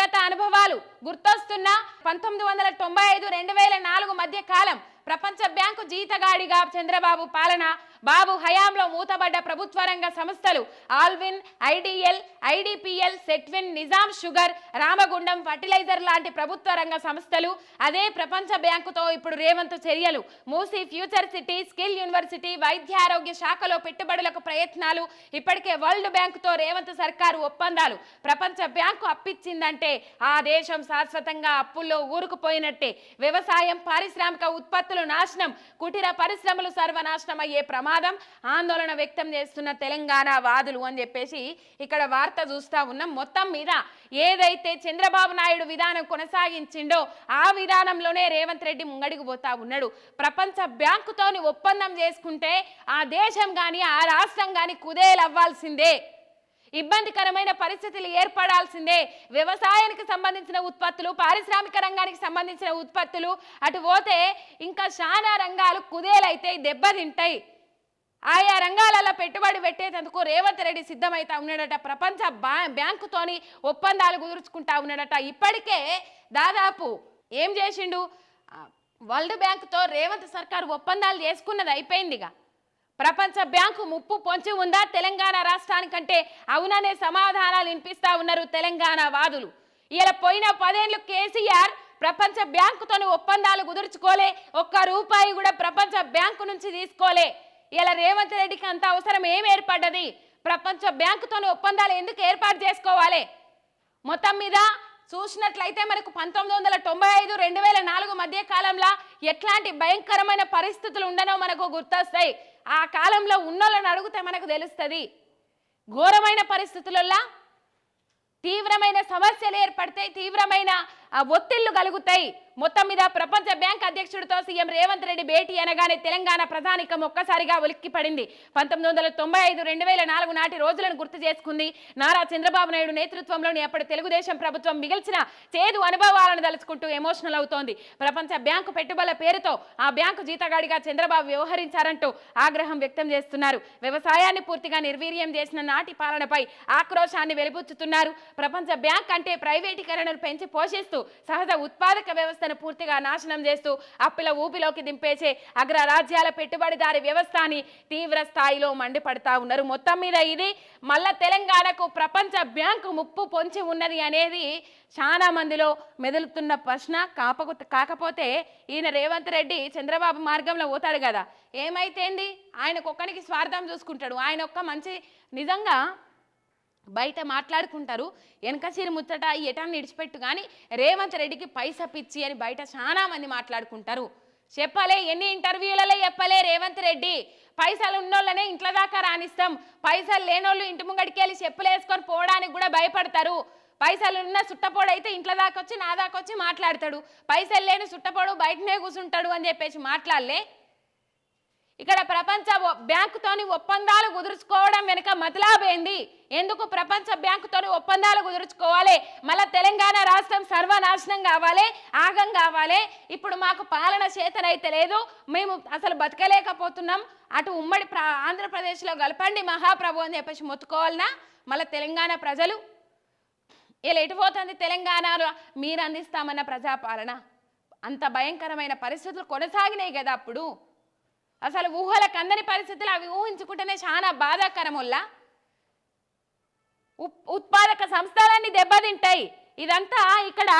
గత అనుభవాలు గుర్తొస్తున్న పంతొమ్మిది వందల తొంభై ఐదు రెండు వేల నాలుగు మధ్య కాలం ప్రపంచ బ్యాంకు జీతగాడిగా చంద్రబాబు పాలన బాబు హయాంలో మూతబడ్డ ప్రభుత్వ రంగ సంస్థలు Allwyn IDL IDPL Setwin Nizam sugar Ramagundam fertiliser లాంటి ప్రభుత్వ రంగ సంస్థలు అదే ప్రపంచ బ్యాంకుతో ఇప్పుడు రేవంత్ చర్యలు. Musi future city skill university వైద్య ఆరోగ్య శాఖలో పెట్టుబడులకు ప్రయత్నాలు ఇప్పటికే వరల్డ్ బ్యాంకుతో రేవంత్ సర్కారు ఒప్పందాలు. ప్రపంచ బ్యాంకు అప్పిచ్చిందంటే ఆ దేశం శాశ్వతంగా అప్పుల్లో ఊరుకుపోయినట్టే. వ్యవసాయం పారిశ్రామిక ఉత్పత్తులు నాశనం కుటీర పరిశ్రమలు సర్వనాశనం అయ్యే ప్రమాదం. ఆందోళన వ్యక్తం చేస్తున్న తెలంగాణ వాదులు అని చెప్పేసి ఇక్కడ వార్త చూస్తా ఉన్నాం. మొత్తం మీద ఏదైతే చంద్రబాబు నాయుడు విధానం కొనసాగించిండో ఆ విధానంలోనే రేవంత్ రెడ్డి ముంగడికి పోతా ఉన్నాడు. ప్రపంచ బ్యాంకుతోని ఒప్పందం చేసుకుంటే ఆ దేశం కానీ ఆ రాష్ట్రం కానీ కుదేలవ్వాల్సిందే. ఇబ్బందికరమైన పరిస్థితులు ఏర్పడాల్సిందే. వ్యవసాయానికి సంబంధించిన ఉత్పత్తులు పారిశ్రామిక రంగానికి సంబంధించిన ఉత్పత్తులు అటు పోతే ఇంకా చాలా రంగాలు కుదేలైతే దెబ్బతింటాయి. ఆయా రంగాలలో పెట్టుబడి పెట్టేందుకు రేవంత్ రెడ్డి సిద్ధమైతా ఉన్నాడట. ప్రపంచ బా- బ్యాంకుతోని ఒప్పందాలు కుదుర్చుకుంటా ఉన్నాడట. ఇప్పటికే దాదాపు ఏం చేసిండు? వరల్డ్ బ్యాంకుతో రేవంత్ సర్కారు ఒప్పందాలు చేసుకున్నది అయిపోయిందిగా. ప్రపంచ బ్యాంకు ముప్పు పొంచి ఉందా? తెలంగాణ రాష్ట్రానికంటే అవుననే సమాధానాలు వినిపిస్తా ఉన్నారు తెలంగాణ వాదులు. ఇలా పోయిన పదేళ్ళు కేసీఆర్ ప్రపంచ బ్యాంకుతోని ఒప్పందాలు కుదుర్చుకోలే. ఒక్క రూపాయి కూడా ప్రపంచ బ్యాంకు నుంచి తీసుకోలే. ఇలా రేవంత్ రెడ్డికి అంత అవసరం ఏం ఏర్పడ్డది? ప్రపంచ బ్యాంకుతోని ఒప్పందాలు ఎందుకు ఏర్పాటు చేసుకోవాలి? మొత్తం మీద చూసినట్లయితే మనకు పంతొమ్మిది వందల తొంభై ఐదు రెండు వేల నాలుగు మధ్య కాలంలో ఎట్లాంటి భయంకరమైన పరిస్థితులు ఉండనో మనకు గుర్తొస్తాయి. ఆ కాలంలో ఉన్నోళ్ళని అడిగితే మనకు తెలుస్తుంది. ఘోరమైన పరిస్థితులలో తీవ్రమైన సమస్యలు ఏర్పడతాయి తీవ్రమైన ఆ, ఒత్తిళ్ళు కలుగుతాయి. మొత్తం మీద ప్రపంచ బ్యాంక్ అధ్యక్షుడితో సీఎం రేవంత్ రెడ్డి భేటీ అనగానే తెలంగాణ ప్రధానికం ఒక్కసారిగా ఉలిక్కి పడింది. పంతొమ్మిది వందల తొంభై ఐదు రెండు వేల నాలుగు నాటి రోజులను గుర్తు చేసుకుంది. నారా చంద్రబాబు నాయుడు నేతృత్వంలోని అప్పటి తెలుగుదేశం ప్రభుత్వం మిగిల్చిన చేదు అనుభవాలను తలుచుకుంటూ ఎమోషనల్ అవుతోంది. ప్రపంచ బ్యాంకు పెట్టుబడుల పేరుతో ఆ బ్యాంకు జీతగాడిగా చంద్రబాబు వ్యవహరించారంటూ ఆగ్రహం వ్యక్తం చేస్తున్నారు. వ్యవసాయాన్ని పూర్తిగా నిర్వీర్యం చేసిన నాటి పాలనపై ఆక్రోశాన్ని వెలిబుచ్చుతున్నారు. ప్రపంచ బ్యాంక్ అంటే ప్రైవేటీకరణను పెంచి పోషిస్తూ సహజ ఉత్పాదక వ్యవస్థను పూర్తిగా నాశనం చేస్తూ అప్పుల ఊపిలోకి దింపేసే అగ్రరాజ్యాల పెట్టుబడిదారి వ్యవస్థ అని తీవ్ర స్థాయిలో మండిపడతా ఉన్నారు. మొత్తం మీద ఇది మళ్ళా తెలంగాణకు ప్రపంచ బ్యాంకు ముప్పు పొంచి ఉన్నది అనేది చాలా మందిలో మెదులుతున్న ప్రశ్న. కాపకు కాకపోతే ఈయన రేవంత్ రెడ్డి చంద్రబాబు మార్గంలో పోతాడు కదా. ఏమైతేంది? ఆయనకు ఒక్కనికి స్వార్థం చూసుకుంటాడు. ఆయన ఒక్క మంచి నిజంగా బయట మాట్లాడుకుంటారు. వెనక చీరి ముచ్చట ఎటాన్ని ఇడిచిపెట్టు కానీ రేవంత్ రెడ్డికి పైసా పిచ్చి అని బయట చాలా మంది మాట్లాడుకుంటారు. చెప్పలే ఎన్ని ఇంటర్వ్యూలలో చెప్పలే రేవంత్ రెడ్డి. పైసలు ఉన్నోళ్ళనే ఇంట్లో దాకా రానిస్తాం. పైసలు లేనోళ్ళు ఇంటి ముంగడికి వెళ్ళి చెప్పులు వేసుకొని పోవడానికి కూడా భయపడతారు. పైసలు ఉన్న సుట్టపోడు అయితే ఇంట్లో దాకా వచ్చి నా దాకా వచ్చి మాట్లాడతాడు. పైసలు లేని సుట్టపోడు బయటనే కూర్చుంటాడు అని చెప్పేసి మాట్లాడలే. ఇక్కడ ప్రపంచ బ్యాంకుతోని ఒప్పందాలు కుదుర్చుకోవడం వెనుక మతలాబేంది ఎందుకు ప్రపంచ బ్యాంకుతోని ఒప్పందాలు కుదుర్చుకోవాలి? మళ్ళా తెలంగాణ రాష్ట్రం సర్వనాశనం కావాలి ఆగం కావాలి. ఇప్పుడు మాకు పాలన చేతనైతే లేదు మేము అసలు బతకలేకపోతున్నాం. అటు ఉమ్మడి ప్ర ఆంధ్రప్రదేశ్లో కలపండి మహాప్రభు అని చెప్పేసి మొత్తుకోవాలనా? మళ్ళీ తెలంగాణ ప్రజలు? ఇలా ఎటుపోతుంది తెలంగాణలో? మీరు అందిస్తామన్న ప్రజాపాలన? అంత భయంకరమైన పరిస్థితులు కొనసాగినాయి కదా అప్పుడు. అసలు ఊహలకు అందని పరిస్థితులు అవి ఊహించుకుంటేనే చాలా బాధాకరం వల్ల ఉత్పాదక సంస్థలన్నీ దెబ్బతింటాయి. ఇదంతా ఇక్కడ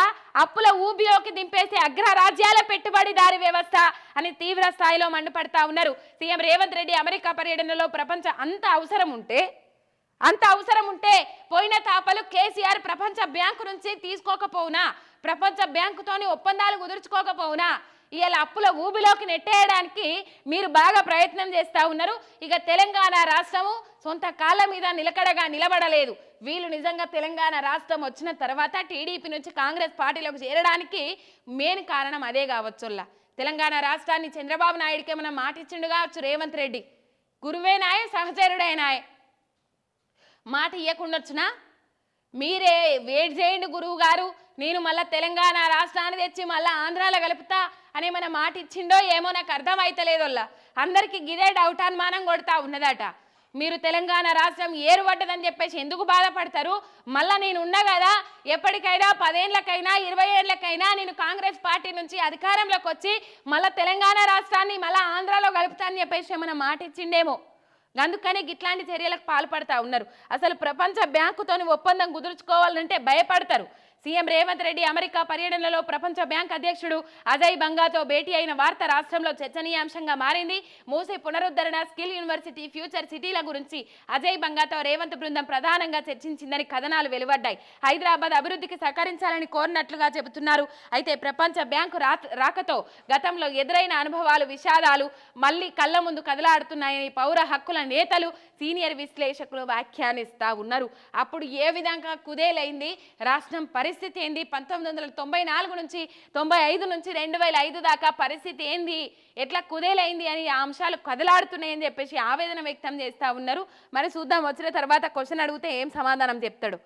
అప్పుల ఊబిలోకి దింపేసే అగ్రరాజ్యాల పెట్టుబడిదారి వ్యవస్థ అని తీవ్ర స్థాయిలో మండిపడతా ఉన్నారు. సీఎం రేవంత్ రెడ్డి అమెరికా పర్యటనలో ప్రపంచ అంత అవసరం ఉంటే అంత అవసరం ఉంటే పోయిన తాపలు కేసీఆర్ ప్రపంచ బ్యాంకు నుంచి తీసుకోకపోవునా? ప్రపంచ బ్యాంకుతోని ఒప్పందాలు కుదుర్చుకోకపోవునా? ఇవాళ అప్పుల ఊబిలోకి నెట్టేయడానికి మీరు బాగా ప్రయత్నం చేస్తూ ఉన్నారు. ఇక తెలంగాణ రాష్ట్రము సొంత కాళ్ళ మీద నిలకడగా నిలబడలేదు. వీళ్ళు నిజంగా తెలంగాణ రాష్ట్రం వచ్చిన తర్వాత టీడీపీ నుంచి కాంగ్రెస్ పార్టీలోకి చేరడానికి మెయిన్ కారణం అదే కావచ్చుల్లా తెలంగాణ రాష్ట్రాన్ని చంద్రబాబు నాయుడికి ఏమైనా మాటిచ్చిండు కావచ్చు రేవంత్ రెడ్డి? గురువేనాయే సహచరుడే నాయ. మాట ఇవ్వకుండొచ్చునా మీరే వెయిట్ చేయండి గురువు గారు. నేను మళ్ళీ తెలంగాణ రాష్ట్రాన్ని తెచ్చి మళ్ళీ ఆంధ్రాలో కలుపుతా. అని మన మాట ఇచ్చిండో ఏమో నాకు అర్థం అవుతలేదోల్లా అందరికీ గిదే డౌట్ అనుమానం కొడతా ఉన్నదట. మీరు తెలంగాణ రాష్ట్రం ఏరుపడ్డదని చెప్పేసి ఎందుకు బాధపడతారు? మళ్ళా నేను ఉన్నా కదా ఎప్పటికైనా పదేళ్ళకైనా ఇరవై ఏళ్ళకైనా నేను కాంగ్రెస్ పార్టీ నుంచి అధికారంలోకి వచ్చి మళ్ళా తెలంగాణ రాష్ట్రాన్ని మళ్ళీ ఆంధ్రాలో కలుపుతానని చెప్పేసి ఏమైనా మాట ఇచ్చిండేమో. అందుకనే ఇట్లాంటి చర్యలకు పాల్పడతా ఉన్నారు. అసలు ప్రపంచ బ్యాంకుతోని ఒప్పందం కుదుర్చుకోవాలంటే భయపడతారు. సీఎం రేవంత్ రెడ్డి అమెరికా పర్యటనలో ప్రపంచ బ్యాంక్ అధ్యక్షుడు అజయ్ బంగాతో భేటీ అయిన వార్త రాష్ట్రంలో చర్చనీయాంశంగా మారింది. మూసీ పునరుద్ధరణ స్కిల్ యూనివర్సిటీ ఫ్యూచర్ సిటీల గురించి అజయ్ బంగాతో రేవంత్ బృందం ప్రధానంగా చర్చించిందని కథనాలు వెలువడ్డాయి. హైదరాబాద్ అభివృద్ధికి సహకరించాలని కోరినట్లుగా చెబుతున్నారు. అయితే ప్రపంచ బ్యాంకు రా- రాకతో గతంలో ఎదురైన అనుభవాలు విషాదాలు మళ్ళీ కళ్ళ ముందు కదలాడుతున్నాయని పౌర హక్కుల నేతలు సీనియర్ విశ్లేషకులు వ్యాఖ్యానిస్తా ఉన్నారు. అప్పుడు ఏ విధంగా కుదేలైంది? రాష్ట్రం పరి పరిస్థితి ఏంది? పంతొమ్మిది వందల తొంభై నాలుగు నుంచి తొంభై ఐదు నుంచి రెండు వేల ఐదు దాకా పరిస్థితి ఏంది? ఎట్లా కుదేలైంది అని ఆ అంశాలు కదలాడుతున్నాయని చెప్పేసి ఆవేదన వ్యక్తం చేస్తా ఉన్నారు. మరి చూద్దాం వచ్చిన తర్వాత క్వశ్చన్ అడిగితే ఏం సమాధానం చెప్తాడు?